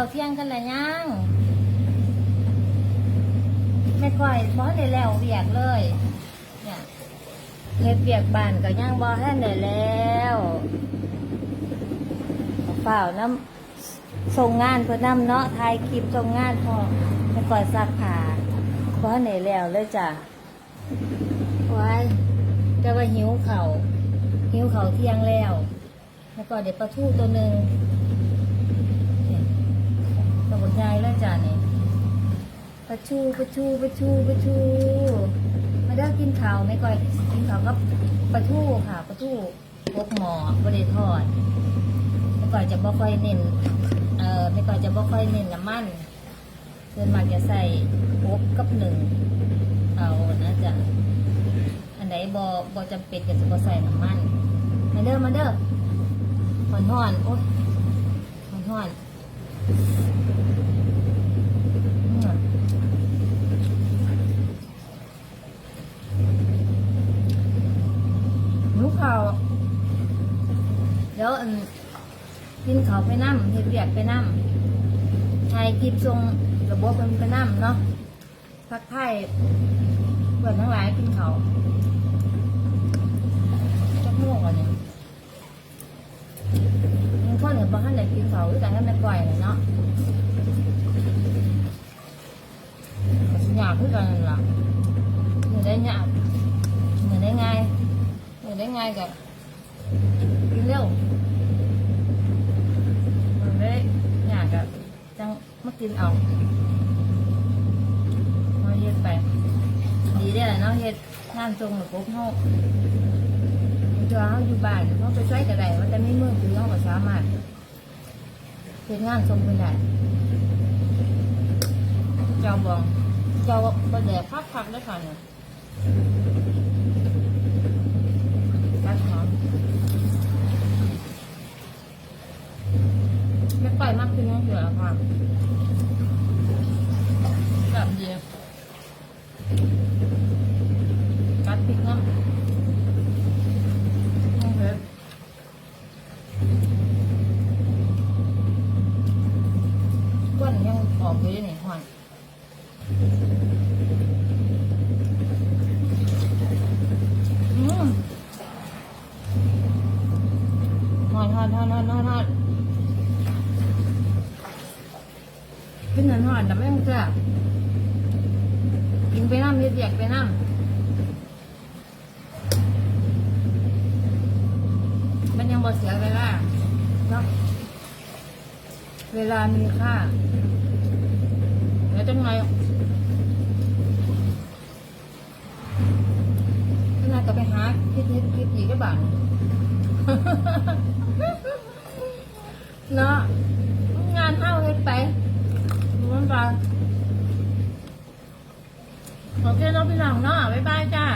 ข้าวเที่ยงกันแล้วยังแม่ก้อยบ่ได้แล้วเวียกเลย เนี่ยเฮ็ดเวียกบ้านก็ยังบ่ทันได้แล้วเปล่าน้ำส่งงานเพื่อนำเนาะถ่ายคลิปส่งงานพอแม่ก้อยซักผ้าบ่ทันได้แล้วเลยจ้ะว้ายแต่ว่าหิวเข่าหิวเข่าเที่ยงแล้วแม่ก้อยเด็ดปลาทูตัวหนึ่ง ยายแล้วจ้ะนี่ปลาชูปลาชูปลาชูปลาชูมาเด้อกินข้าวไม่ก่อยกินข้าวกับปลาทูค่ะปลาทูพวกหมอบริทอดไม่ก่อยจะบ่ค่อยเน้นเอ่อไม่ก่อยจะบ่ค่อยเน้นน้ำมันเพื่อนมากจะใส่พวกกับหนึ่งเอานะจ๊ะอันไหนบ่บ่จำเป็นก็จะบ่ใส่น้ำมันมาเด้อมาเด้อหอนหอนโอ๊ยหอนหอน หิวข้าวเดี๋ยวอันกินข้าวไปน้ำเฮ็ดเวียกไปน้ำถ่ายคลิปส่งระบบมันไปน้ำเนาะพักไทยเพื่อนทั้งหลายกินข้าวจักม่วงก่อนเนี่ย มันคนเห็นบางท่านไหนกินข้าวด้วยกันให้แม่ก่อยเลยเนาะก็สิยากคือกันนั่นล่ะเหมือนได้ยากเหมือนได้ง่าย อยู่ได้ไงกับกินเร็วมันไม่อยากกับจังมากินเอาเราเฮ็ดไป ดีได้แหละเนาะเฮ็ดงานทรงหรือปุ๊บเฮาเจอเฮาอยู่บ้านเฮาไปช่วยก็ได้ว่าแต่ไม่มือคือเฮาก็สามารถ เฮ็ดงานทรงไปได้เจ้าบองเจ้าบ่แดดพักพักได้ค่ะเนี่ยกัดหอมไม่ปล่อยมากขึ้นก็เหือค่ะแบบเดียวกัดพริกน้ำโอเคก้วน ยังออกอยู่เลยนี่หอนอืมฮอดฮอดฮอดฮอดฮอดฮอดกินหนอนหอดแต่ไม่ต้องเชื่อกินไปน้ำเย็ดเยียกไปน้ำมันยังบ่เสียเวลาเนาะเวลามีค่า จังไงขนาดก็ไปหาคิดนิดคิดอีก็บ้างเนาะงานเท่าเฮ็ดไปมันไปโอเคเนาะพี่น้องเนาะบ๊ายบายจ้า